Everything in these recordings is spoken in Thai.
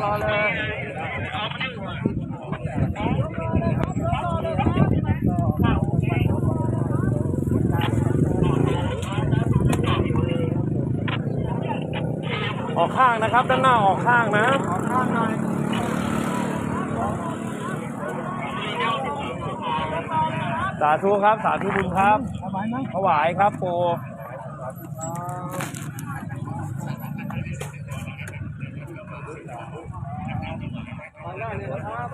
กรอเลยออกข้างนะครับ ด้านหน้าออกข้างนะขอข้างหน่อยสาธุครับ สาธุบุญครับสบายไหมถวายครับปูไป ได้เลยนะครับ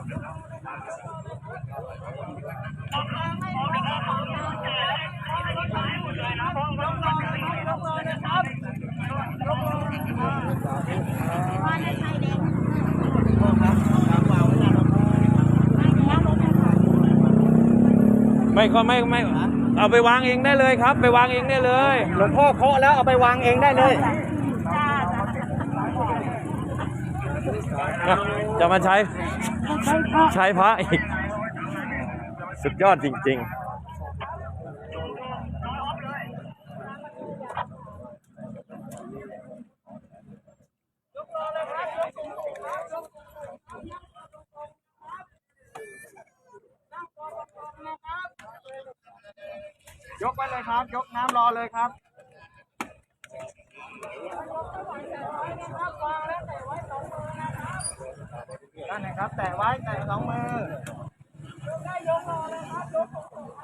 ไม่ก็ไม่ไม่เอาไปวางเองได้เลยครับ ไปวางเองได้เลย หลวงพ่อเคาะแล้วเอาไปวางเองได้เลย จะมาใช้ใช้พระอีก สุดยอดจริงยกไปเลยครับ ยกน้ำรอเลยครับ ด้านไหนครับ แตะไว้แตะสองมือ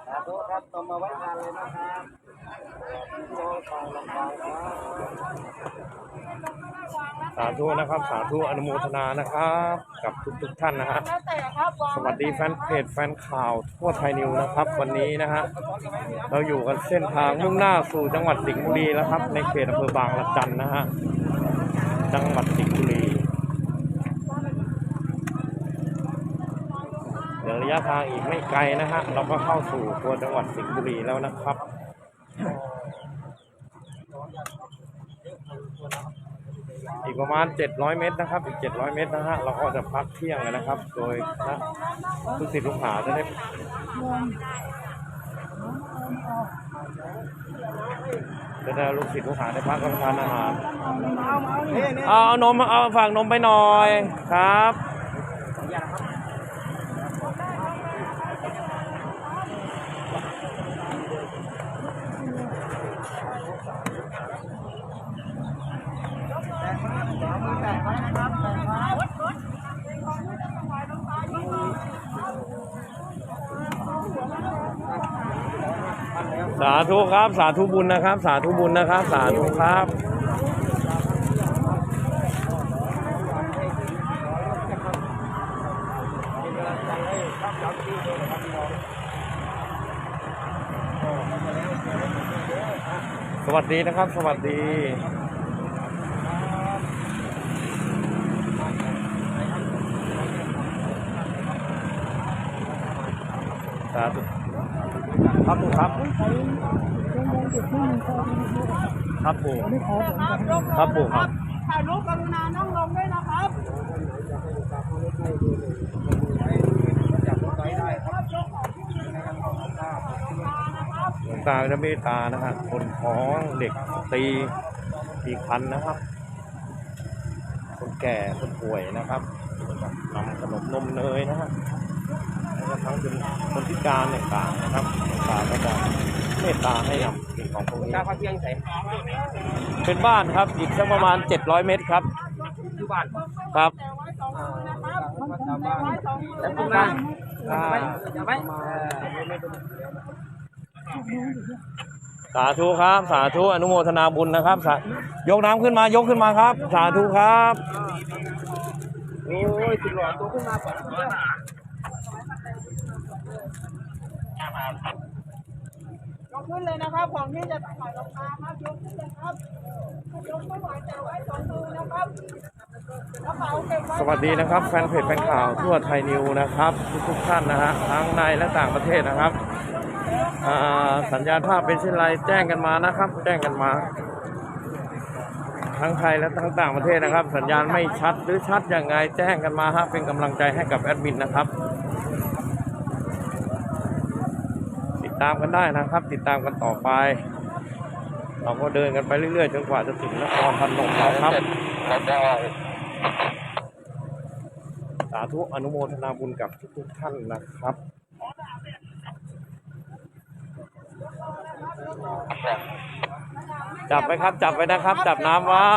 สาธุครับตรงมาไว้ทานเลยนะครับโยกไปลงไปครับๆสาธุนะครับ สาธุอนุโมทนานะครับ กับทุกทุกๆท่านนะฮะสวัสดีแฟนเพจแฟนข่าวทั่วไทยนิวนะครับ วันนี้นะฮะเราอยู่กันเส้นทางมุ่งหน้าสู่จังหวัดสิงห์บุรีแล้วครับ ในเขตอำเภอบางละจันนะฮะจังหวัดสิงห์บุรีเดี๋ยว ระยะทางอีกไม่ไกลนะฮะ เราก็เข้าสู่ตัวจังหวัดสิงห์บุรีแล้วนะครับอีกประมาณ 700 เมตรนะครับ อีก 700 เมตรนะฮะ เราก็จะพักเที่ยงกันนะครับ โดยนะลูกศิษย์ลูกหาจะได้จะได้ลูกศิษย์ลูกหาได้พักรับประทานอาหาร เอาเอานม เอาฝากนมไปหน่อยครับ เอามือแตะไว้นะครับแตะไว้ สาธุครับ สาธุบุญนะครับ สาธุบุญนะครับ สาธุครับสวัสดีนะครับ สวัสดีสาธุ ครับผมครับครับผมครับผมครับถ่ายรูปกรุณานั่งลงด้วยนะครับหลวงตาจะเมตตานะฮะคนท้องเด็กสตรีมีคันนะครับ คนแก่คนป่วยนะครับนำขนมนมเนยนะฮะแล้วก็ทั้งเป็น คนพิการต่างๆนะครับหลวงตาก็จะเมตตาให้นำสิ่งของพวกนี้ตาพระเพียงใส่เป็นบ้านครับอีกสักประมาณ 700 เมตรครับอยู่บ้านครับอ่าชาวบ้านแล้วคุณมาอ่าอย่าไว้สาธุครับ สาธุอนุโมทนาบุญนะครับสายกน้ำขึ้นมายกขึ้นมาครับ สาธุครับ โอ้ยสุดหล่อตัวขึ้นมาก่อน ยกขึ้นเลยนะครับของที่จะถ่ายรองเท้าครับยกขึ้นเลยครับยกไม่ไหวแต่ไว้สองมือนะครับกระเป๋าเก็บไว้สวัสดีนะครับแฟนเพจแฟนข่าวทั่วไทยนิวนะครับทุกทุกๆท่านนะฮะทั้งในและต่างประเทศนะครับสัญญาณภาพเป็นเช่นไรแจ้งกันมานะครับ แจ้งกันมา ทั้งไทยและทั้งต่างประเทศนะครับ สัญญาณไม่ชัดหรือชัดอย่างไงแจ้งกันมาฮะเป็นกำลังใจให้กับแอดมินนะครับ ติดตามกันได้นะครับ ติดตามกันต่อไป เราก็เดินกันไปเรื่อยๆจนกว่าจะถึงนครพนมแล้วครับาธุอนุโมทนาบุญกับทุกๆท่านนะครับจับไว้ครับ จับไว้นะครับ จับน้ำไว้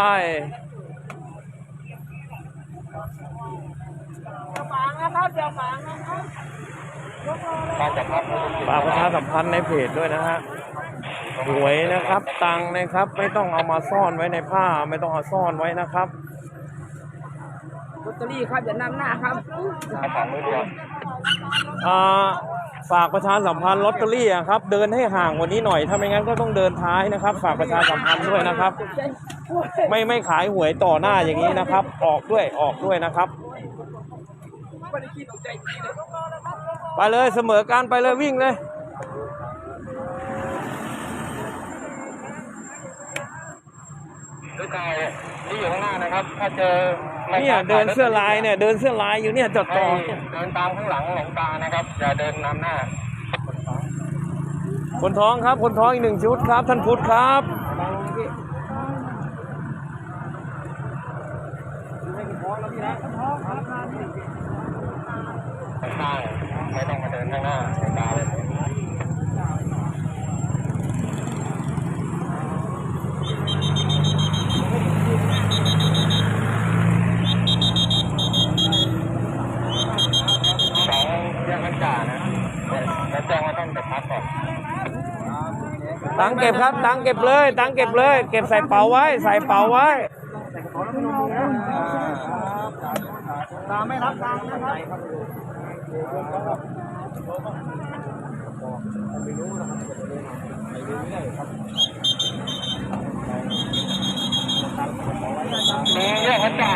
เดี๋ยวฝางนะครับเดี๋ยวฝางนะครับ ยกมือเลยการจัดครับฝากประชาสัมพันธ์ในเพจด้วยนะฮะหวยนะครับ ตังค์นะครับ ไม่ต้องเอามาซ่อนไว้ในผ้า ไม่ต้องเอาซ่อนไว้นะครับลอตเตอรี่ครับอย่านำหน้าครับอาสามมือเดียวอ่าฝากประชาสัมพันธ์ลอตเตอรี่อะครับ เดินให้ห่างกว่านี้หน่อยถ้าไม่งั้นก็ต้องเดินท้ายนะครับ ฝากประชาสัมพันธ์ด้วยนะครับ ไม่ไม่ขายหวยต่อหน้าอย่างนี้นะครับ ออกด้วยออกด้วยนะครับ ไปเลยเสมอการไปเลยวิ่งเลยด้วยกายที่อยู่ข้างหน้านะครับ ถ้าเจอเนี่ยเดินเสื้อลายเนี่ยเดินเสื้อลายอยู่เนี่ยจดให้ต่อเดินตามข้างหลังหลวงตานะครับ อย่าเดินนำหน้า คนท้องครับ คนท้องอีกหนึ่งชุดครับ ท่านพุทธครับ ข้างๆ ไม่ต้องมาเดินข้างหน้าหลวงตาเลยสองแยกกันจ่านะแล้วแจ้งว่าต้องไปพักก่อนตังค์เก็บครับตังค์เก็บเลย ตังค์เก็บเลย เก็บใส่เป๋าไว้ ใส่เป๋าไว้ตาไม่รับตังค์ นะครับมีแยกกันจ่า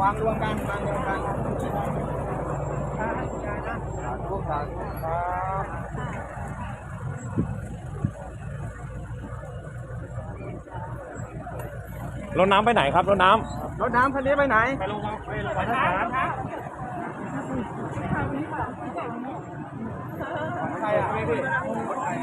วางรวมกันวางรวมกันพวกสาธุครับ รถน้ำไปไหนครับรถน้รถน้ำคันนี้ไปไหน ไปลงไปลงใครอะพี่ำ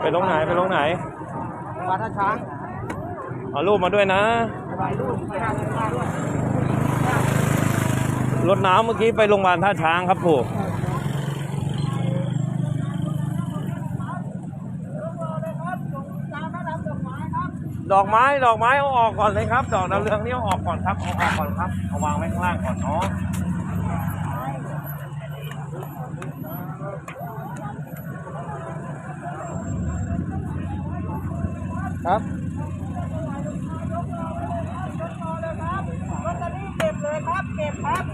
ไปลงไหนไปลงไหนมาท่าช้างเอารูปมาด้วยนะไปรูปไปทางมาด้วย รถน้ำเมื่อกี้ไปโรงพยาบาลท่าช้างครับผู้ดอกไม้ดอกไม้เอาออกก่อนเลยครับ ดอกดาวเรืองนี่เอาออกก่อนครับเอาออกก่อนครับเอาวางไว้ข้างล่างก่อนเนาะครับ ลอตเตอรี่เก็บเลยครับ เก็บครับ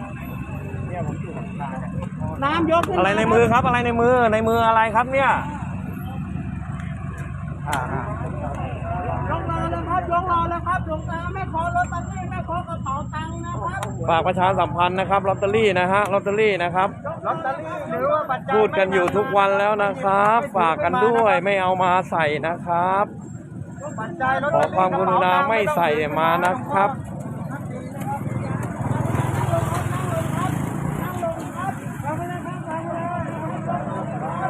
น้ำ ยกขึ้นอะไรในมือครับ อะไรในมือในมืออะไรครับเนี่ยอ่าอ่ายกรอเลยครับยกรอเลยครับหลวงตาไม่ขอลอตเตอรี่ไม่ขอกระเป๋าตังค์นะครับฝากประชาสัมพันธ์นะครับลอตเตอรี่นะฮะลอตเตอรี่นะครับลอตเตอรี่หรือว่าปัจจัยพูดกันอยู่ทุกวันแล้วนะครับ ฝากกันด้วยไม่เอามาใส่นะครับปัจจัยลอตขเตออรี่ความกรุณาไม่ใส่มานะครับ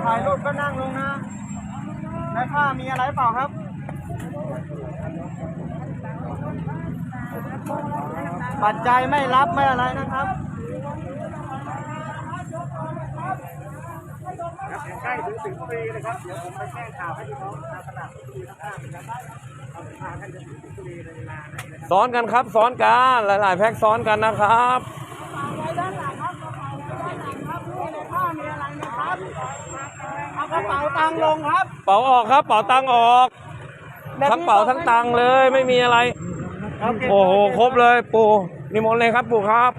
ถ่ายรูปก็นั่งลงนะใน ผ้ามีอะไรเปล่าครับ ปัจจัยไม่รับไม่อะไรนะครับใกล้ถึงสิงห์บุรีเลยครับ เดี๋ยวผมไปแจ้งข่าวให้พี่น้องชาวตลาดสิงห์บุรีทั้งห้าเหมือนกันเอาพาท่านไปสิงห์บุรีในเวลาไหนนะครับซ้อนกันครับซ้อนกันหลาย ๆ แพ็กซ้อนกันนะครับ กระเป๋าตังค์ลงครับ เป๋าออกครับ เป๋าตังค์ออก ทั้งเป๋าทั้งตังค์เลยไม่มีอะไร โอ้โหครบเลยปู่นิมนต์เลยครับปู่ครับ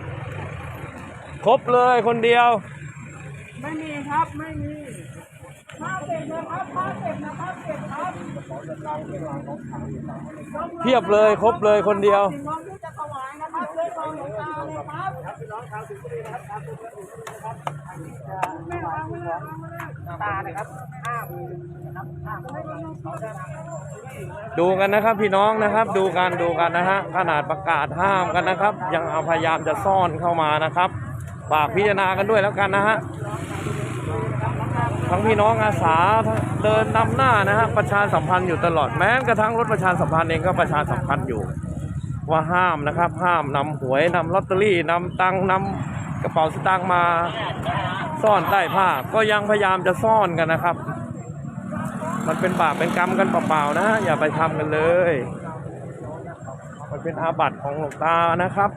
ครบเลยคนเดียว ไม่มีครับไม่มีผ้าเก็บนะครับผ้าเก็บนะครับเก็บครับเพียบเลยครบเลยคนเดียวสิ่งของที่จะถวายนะครับเลยกองหลวงตาเลยครับไม่วางไม่วางไม่วาง ตานะครับห้ามนะครับห้ามเขาจะทำดูกันนะครับพี่น้องนะครับดูกันดูกันนะฮะขนาดประกาศห้ามกันนะครับ ยังเอาพยายามจะซ่อนเข้ามานะครับฝากพิจารณากันด้วยแล้วกันนะฮะทั้งพี่น้องอาสาเดินนำหน้านะฮะประชาสัมพันธ์อยู่ตลอดแม้กระทั่งรถประชาสัมพันธ์เองก็ประชาสัมพันธ์อยู่ ว่าห้ามนะครับ ห้ามนำหวยนำลอตเตอรี่นำตังค์นำ กระเป๋าสตางค์มาซ่อนใต้ผ้า ก็ยังพยายามจะซ่อนกันนะครับ มันเป็นบาปเป็นกรรมกันเปล่าๆนะ อย่าไปทำกันเลย มันเป็นอาบัติของหลวงตานะครับ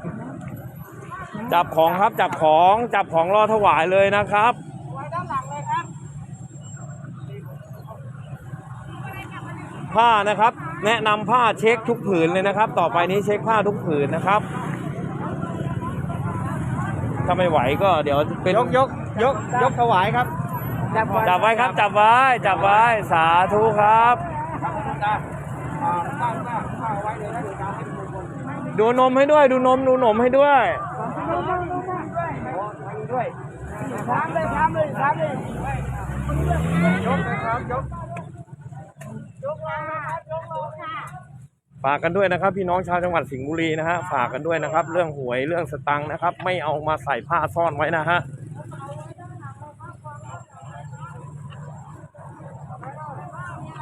จับของครับจับของจับของรอถวายเลยนะครับไว้ด้านหลังเลยครับผ้านะครับ แนะนำผ้าเช็คทุกผืนเลยนะครับ ต่อไปนี้เช็คผ้าทุกผืนนะครับ ถ้าไม่ไหวก็เดี๋ยวเป็นยกยกยกยกถวายครับ จับไว้ครับจับไว้จับไว้สาธุครับตั้งตั้งตั้งไว้เลยนะเดี๋ยวจะให้ทุกคนดูนมให้ด้วย ดูนมดูนมให้ด้วยด้วยถามเลยถามเลยถามเลยยกเลยครับยกยกเลยนะครับยกเลยค่ะ ฝากกันด้วยนะครับ พี่น้องชาวจังหวัดสิงห์บุรีนะฮะฝากกันด้วยนะครับ เรื่องหวยเรื่องสตังค์นะครับ ไม่เอามาใส่ผ้าซ่อนไว้นะฮะ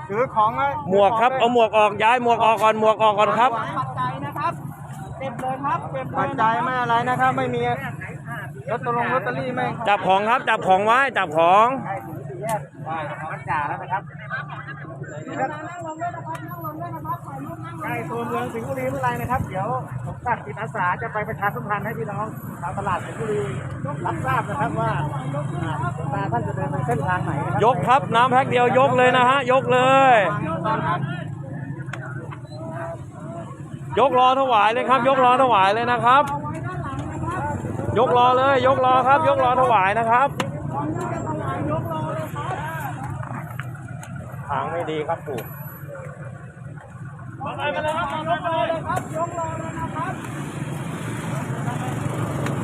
ถือของไว้หมวกครับเอาหมวกออกย้ายหมวกออกก่อนหมวกออกก่อนครับปัจจัยนะครับเก็บเลยครับเก็บเลยปัจจัยไม่อะไรนะครับ ไม่มีลอตเตอรี่ลอตเตอรี่ไม่จับของครับ จับของไว้จับของใช่ถึงสี่แยกว่าของจ่าแล้วนะครับ นั่งลงด้นะครับนั่งลงด้นะครับถ่ายรูปนั่งลงใกล้ตัวเมืองสิงห์บุรีเมื่อไรนะครับ เดี๋ยวผมตัดจิตอาสาจะไปประชาสัมพันธ์ให้พี่น้องชาวตลาดสิงห์บุรีรับทราบนะครับว่าตาท่านจะเดินไปเส้นทางไหนยกครับน้ำแพ็คเดียวยกเลยนะฮะยกเลย ยกรอถวายเลยครับ ยกรอถวายเลยนะครับ ยกรอเลย ยกรอครับ ยกรอถวายนะครับ ตอนนี้จะถวายยกรอเลยครับ ทางไม่ดีครับปู่ยกรอเลยครับยกรอเลยนะครับ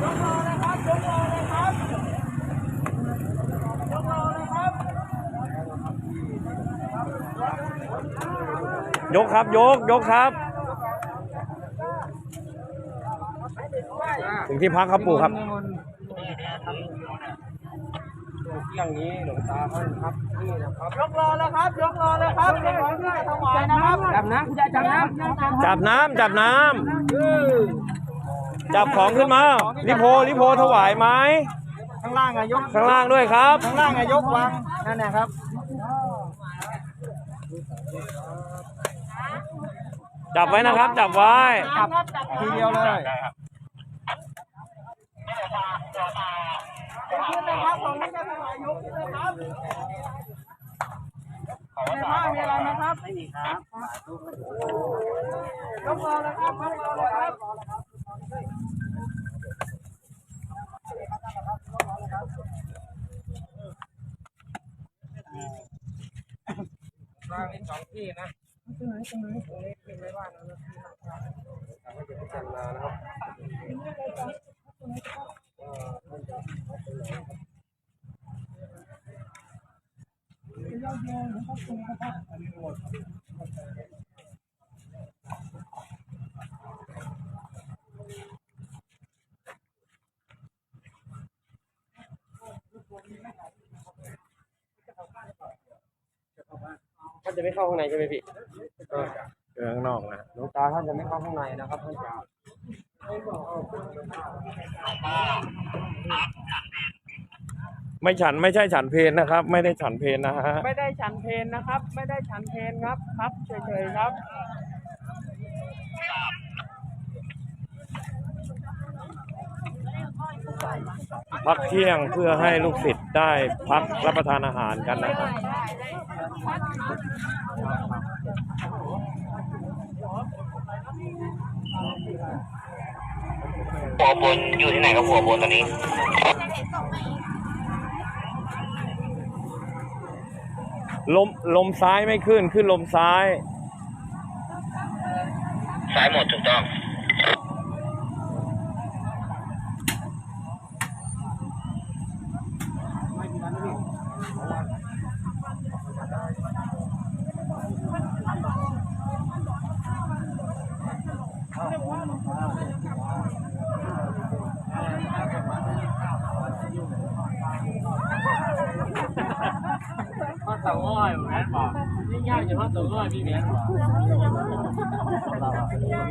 ยกรอเลยครับยกรอเลยครับยกรอเลยครับยกครับยกยกครับถึงที่พักครับปู่ครับ อย่างนี้หลวงตาท่านครับนี่นะครับยกรอเลยครับยกรอเลยครับเดี๋ยวผมจะถวายนะครับจับน้ำคุณยายจับน้ำจับน้ำจับน้ำจับของขึ้นมาลิโพลิโพถวายไหมข้างล่างอะยกข้างล่างด้วยครับข้างล่างอะยกวางนั่นนะครับจับไว้นะครับ จับไว้จับทีเดียวเลย ขึ้นเลยครับของนี้จะถวายยกขึ้นเลยครับในผ้ามีอะไรไหมครับไม่มีครับยกรอเลยครับยกรอเลยครับวางในสองที่นะตรงไหนตรงไหนตรงนี้เป็นไม่ว่านะที่นะครับ ทำให้เป็นพิจารณานะครับท่านจะไม่เข้าข้างในใช่ไหมพี่เดินข้างนอกนะหลวงตาท่านจะไม่เข้าข้างในนะครับท่านจะ ไม่ฉันไม่ใช่ฉันเพนนะครับ ไม่ได้ฉันเพนนะฮะไม่ได้ฉันเพนนะครับ ไม่ได้ฉันเพนครับ ครับเฉยๆครับ พักเที่ยงเพื่อให้ลูกศิษย์ได้พักรับประทานอาหารกันนะครับหัวบนอยู่ที่ไหนครับหัวบนตอนนี้ ลมลมซ้ายไม่ขึ้นขึ้นลมซ้าย ซ้ายหมดถูกต้อง 走路还避别是吧？